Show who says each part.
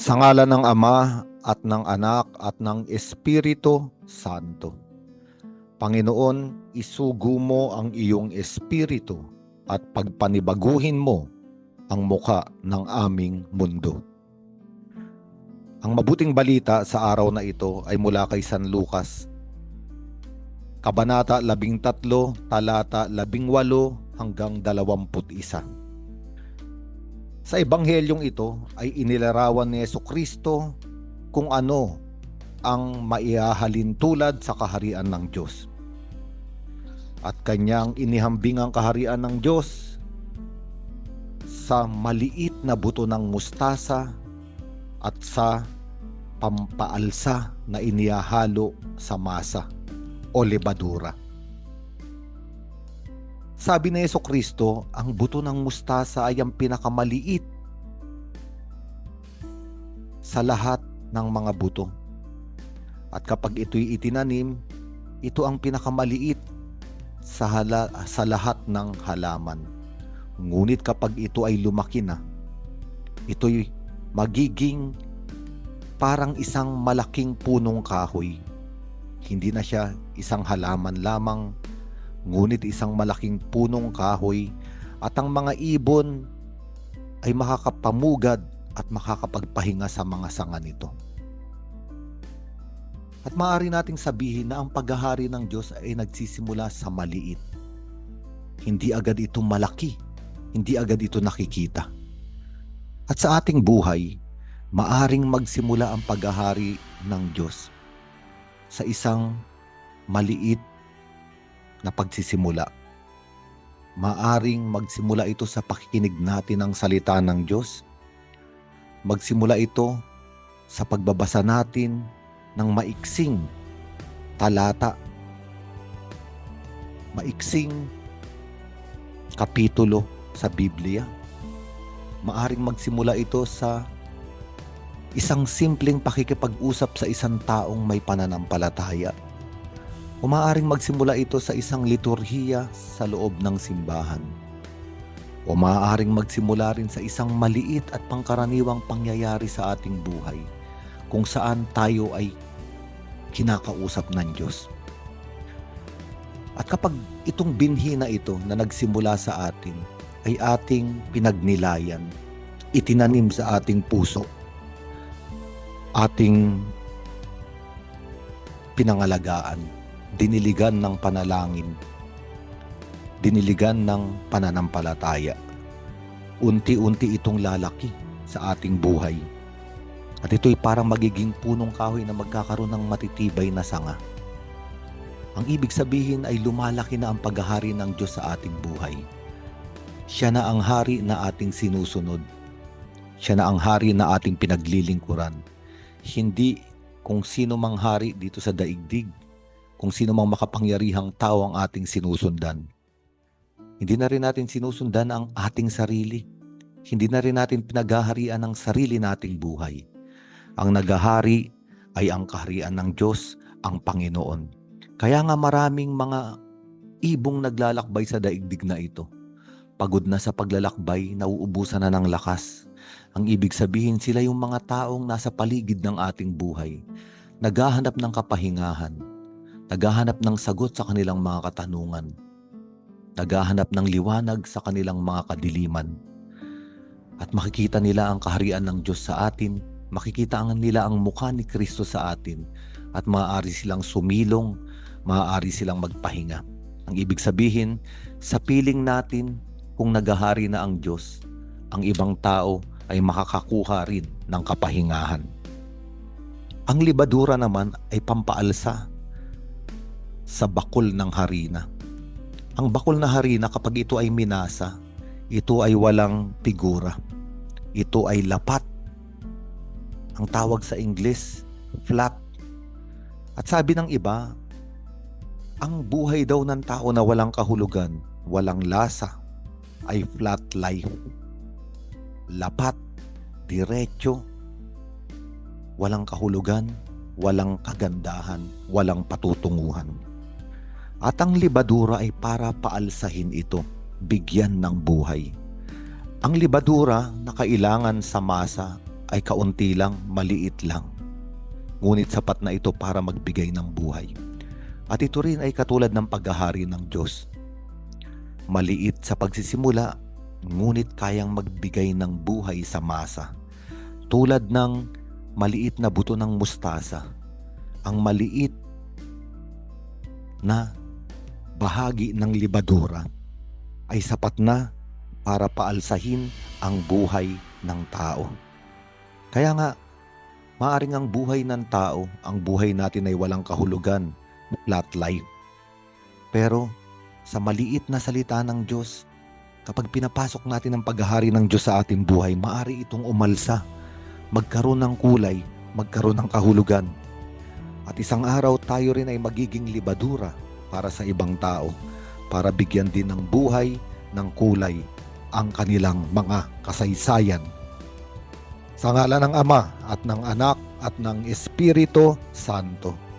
Speaker 1: Sa ngala ng Ama at ng Anak at ng Espiritu Santo. Panginoon, isugo mo ang iyong espiritu at pagpanibaguhin mo ang muka ng aming mundo. Ang mabuting balita sa araw na ito ay mula kay San Lucas, Kabanata 13, talata 18 hanggang 21. Sa ebanghelyong ito ay inilarawan ni Yeso Kristo kung ano ang maihahalin tulad sa kaharian ng Diyos. At kanyang inihambing ang kaharian ng Diyos sa maliit na buto ng mustasa at sa pampaalsa na inihahalo sa masa o lebadura. Sabi ni Yeso Kristo, ang buto ng mustasa ay ang pinakamaliit sa lahat ng mga buto. At kapag ito'y itinanim, ito ang pinakamaliit sa, hala, sa lahat ng halaman. Ngunit kapag ito ay lumaki na, ito'y magiging parang isang malaking punong kahoy. Hindi na siya isang halaman lamang, ngunit isang malaking punong kahoy at ang mga ibon ay makakapamugad at makakapagpahinga sa mga sanga nito. At maaari nating sabihin na ang paghahari ng Diyos ay nagsisimula sa maliit. Hindi agad ito malaki, hindi agad ito nakikita. At sa ating buhay, maaring magsimula ang paghahari ng Diyos sa isang maliit na pagsisimula. Maaring magsimula ito sa pakikinig natin ng salita ng Diyos. Magsimula ito sa pagbabasa natin ng maiksing talata, maiksing kapitulo sa Biblia. Maaring magsimula ito sa isang simpleng pakikipag-usap sa isang taong may pananampalataya. O maaaring magsimula ito sa isang liturhiya sa loob ng simbahan. O maaaring magsimula rin sa isang maliit at pangkaraniwang pangyayari sa ating buhay kung saan tayo ay kinakausap ng Diyos. At kapag itong binhi na ito na nagsimula sa atin ay ating pinagnilayan, itinanim sa ating puso, ating pinangalagaan, diniligan ng panalangin, diniligan ng pananampalataya. Unti-unti itong lalaki sa ating buhay. At ito'y parang magiging punong kahoy na magkakaroon ng matitibay na sanga. Ang ibig sabihin ay lumalaki na ang paghahari ng Diyos sa ating buhay. Siya na ang hari na ating sinusunod. Siya na ang hari na ating pinaglilingkuran. Hindi kung sino mang hari dito sa daigdig, kung sino mang makapangyarihang tao ang ating sinusundan. Hindi na rin natin sinusundan ang ating sarili. Hindi na rin natin pinaghaharian ang sarili nating buhay. Ang nagahari ay ang kaharian ng Diyos, ang Panginoon. Kaya nga maraming mga ibong naglalakbay sa daigdig na ito. Pagod na sa paglalakbay, nauubusan na ng lakas. Ang ibig sabihin sila yung mga taong nasa paligid ng ating buhay. Naghahanap ng kapahingahan. Naghahanap ng sagot sa kanilang mga katanungan. Naghahanap ng liwanag sa kanilang mga kadiliman. At makikita nila ang kaharian ng Diyos sa atin makikita nila ang mukha ni Kristo sa atin at maaari silang sumilong, maaari silang magpahinga. Ang ibig sabihin, sa piling natin kung nagahari na ang Diyos, ang ibang tao ay makakakuha rin ng kapahingahan. Ang libadura naman ay pampaalsa sa bakol ng harina. Ang bakol na harina kapag ito ay minasa, ito ay walang figura. Ito ay lapat ang tawag sa Ingles, flat. At sabi ng iba, ang buhay daw ng tao na walang kahulugan, walang lasa, ay flat life. Lapat, diretso, walang kahulugan, walang kagandahan, walang patutunguhan. At ang libadura ay para paalsahin ito, bigyan ng buhay. Ang libadura na kailangan sa masa ay kaunti lang, maliit lang. Ngunit sapat na ito para magbigay ng buhay. At ito rin ay katulad ng paghahari ng Diyos. Maliit sa pagsisimula, ngunit kayang magbigay ng buhay sa masa. Tulad ng maliit na buto ng mustasa. Ang maliit na bahagi ng libadura ay sapat na para paalsahin ang buhay ng tao. Kaya nga, maaring ang buhay ng tao, ang buhay natin ay walang kahulugan, flat life. Pero sa maliit na salita ng Diyos, kapag pinapasok natin ang paghahari ng Diyos sa ating buhay, maari itong umalsa, magkaroon ng kulay, magkaroon ng kahulugan. At isang araw tayo rin ay magiging libadura para sa ibang tao, para bigyan din ng buhay, ng kulay, ang kanilang mga kasaysayan. Sa ngala ng Ama at ng Anak at ng Espiritu Santo.